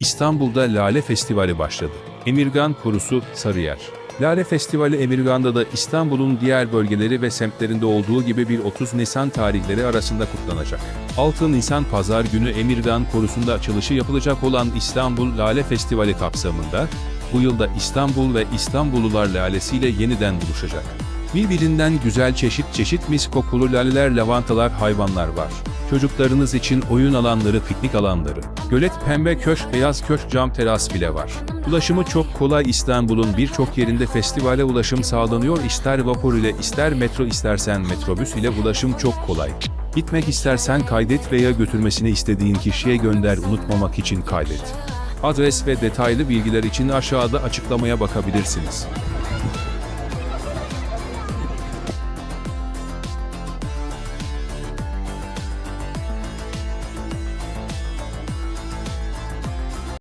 İstanbul'da Lale Festivali başladı. Emirgan Korusu Sarıyer. Lale Festivali Emirgan'da da İstanbul'un diğer bölgeleri ve semtlerinde olduğu gibi bir 30 Nisan tarihleri arasında kutlanacak. 6 Nisan Pazar günü Emirgan Korusu'nda açılışı yapılacak olan İstanbul Lale Festivali kapsamında, bu yılda İstanbul ve İstanbullular lalesiyle yeniden buluşacak. Birbirinden güzel çeşit çeşit mis kokulu laleler, lavantalar, hayvanlar var. Çocuklarınız için oyun alanları, piknik alanları. Gölet pembe köşk, beyaz köşk, cam teras bile var. Ulaşımı çok kolay İstanbul'un birçok yerinde festivale ulaşım sağlanıyor. İster vapur ile ister metro istersen metrobüs ile ulaşım çok kolay. Gitmek istersen kaydet veya götürmesini istediğin kişiye gönder unutmamak için kaydet. Adres ve detaylı bilgiler için aşağıda açıklamaya bakabilirsiniz.